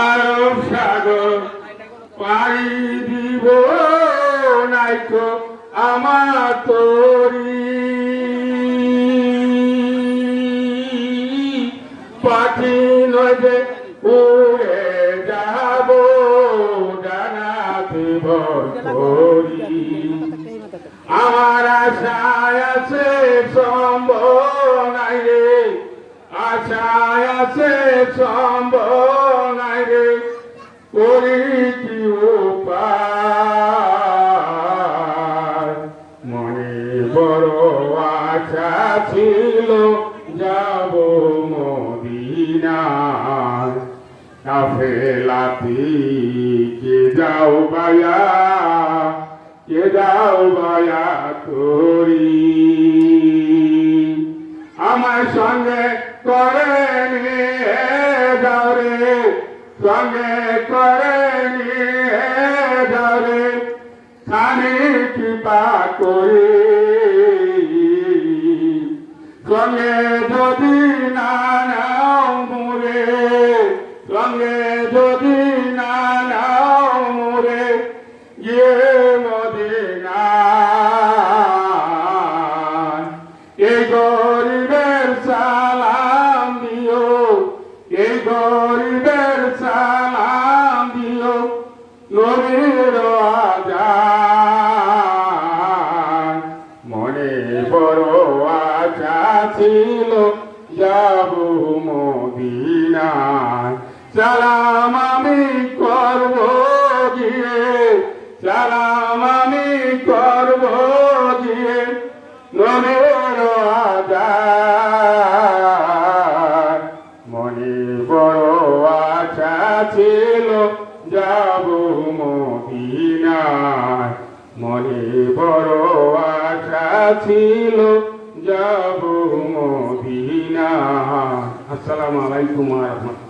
আরব সাগর পাড়ি দিব নাইতো আমার তরি। পাখি নদে উড়ে যাব জানাতে ভরি আমার আশায় আছে সম্ভব নাই রে, আশায় আছে সম্ভব করি কি মনে বড় আশা ছিল, যাব মদিনায় কাফেলাতি, কে যাও বায়া, কে যাও বায়া করি। আমার সঙ্গে করে নিয়ে যাও রে সঙ্গে করে নিয়ে রে খানি কৃপা করে। সঙ্গে গরিবের সালাম দিও নবীর মনে বড় ছিল যাব মদিনায়। সালাম আমি করব গিয়ে, সালাম আমি করব গিয়ে নবীর মনে বড় আশা ছিল যাব মদিনায়। মনে বড় আশা ছিল যাব মদিনায়। আসসালামু আলাইকুম রাহমাতুল্লাহ।